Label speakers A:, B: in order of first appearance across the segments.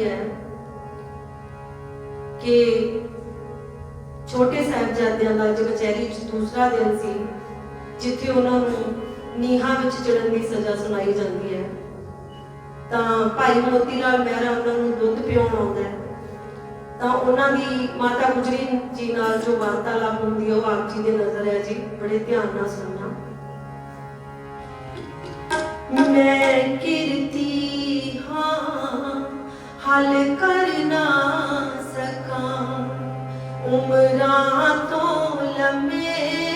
A: ਜਾਂਦੀ ਹੈ ਕਿ ਛੋਟੇ ਸਾਹਿਬਜ਼ਾਦਿਆਂ ਦਾ ਅੱਜ ਕਚਹਿਰੀ 'ਚ ਦੂਸਰਾ ਦਿਨ ਸੀ, ਜਿੱਥੇ ਉਹਨਾਂ ਨੂੰ ਨੀਹਾਂ ਵਿੱਚ ਚੜਨ ਦੀ ਸਜ਼ਾ ਸੁਣਾਈ ਜਾਂਦੀ ਹੈ, ਤਾਂ ਭਾਈ ਮੋਤੀ ਲਾਲ ਮਹਿਰਾ ਉਹਨਾਂ ਨੂੰ ਦੁੱਧ ਪਿਆਉਣ ਆਉਂਦਾ ਹੈ। ਤਾਂ ਉਹਨਾਂ ਦੀ ਮਾਤਾ ਗੁਜਰੀ ਜੀ ਨਾਲ ਜੋ ਵਾਰਤਾਲਾਪ ਹੁੰਦੀ ਹੈ, ਉਹ ਆਪ ਜੀ ਦੇ ਨਜ਼ਰ ਹੈ ਜੀ, ਬੜੇ ਧਿਆਨ ਨਾਲ ਸੁਣਨਾ। ਮੈਂ ਕਿਰਤੀ ਹਲ ਕਰ ਨਾ ਸਕਾਂ। ਉਮਰਾਂ ਤੋਂ ਲੰਮੇ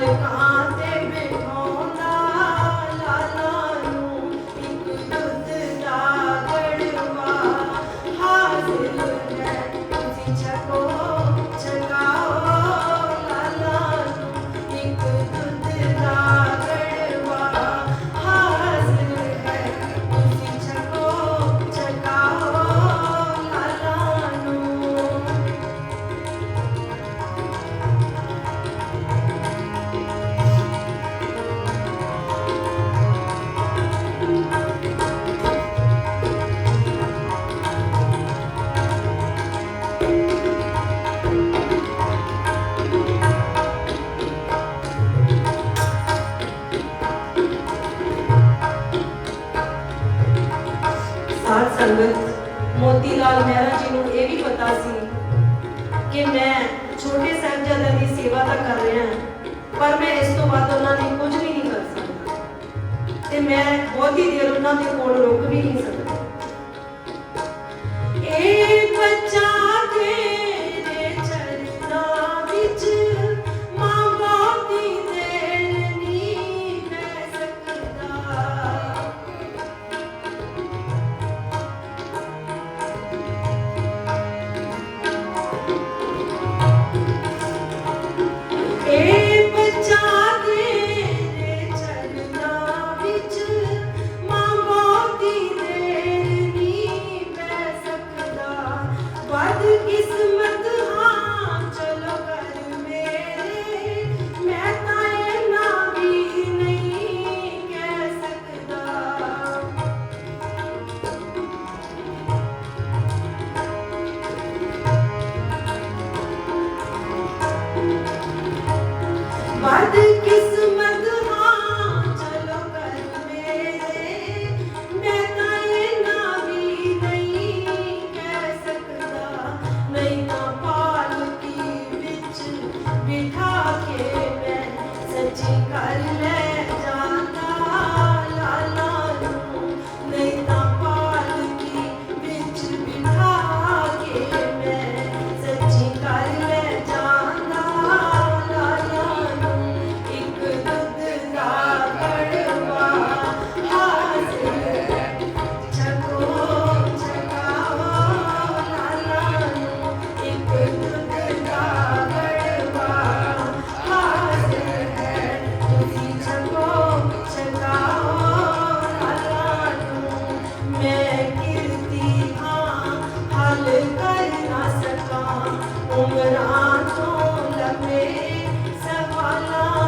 A: ਪਲਕਾਂ ਤੇ ਸਾਧ ਸੰਗਤ, ਮੋਤੀ ਲਾਲ ਮਹਿਰਾ ਜੀ ਨੂੰ ਇਹ ਵੀ ਪਤਾ ਸੀ ਕਿ ਮੈਂ ਛੋਟੇ ਸਾਹਿਬਜ਼ਾਦਿਆਂ ਦੀ ਸੇਵਾ ਤਾਂ ਕਰ ਰਿਹਾ ਪਰ ਮੈਂ ਇਸ ਤੋਂ ਬਾਅਦ ਉਹਨਾਂ ਲਈ ਕੁਝ ਵੀ ਨਹੀਂ ਕਰ ਸਕਦਾ। ਤੇ ਮੈਂ ਬਹੁਤੀ ਦੇਰ ਉਹਨਾਂ ਦੇ ਕੋਲ ਰੁਕ ਵੀ ਨਹੀਂ ਸਕਦਾ। खेळ सची काली ਉਮਰਾਂ ਤੋਂ ਲੰਮੇ ਸਵਾਲਾਂ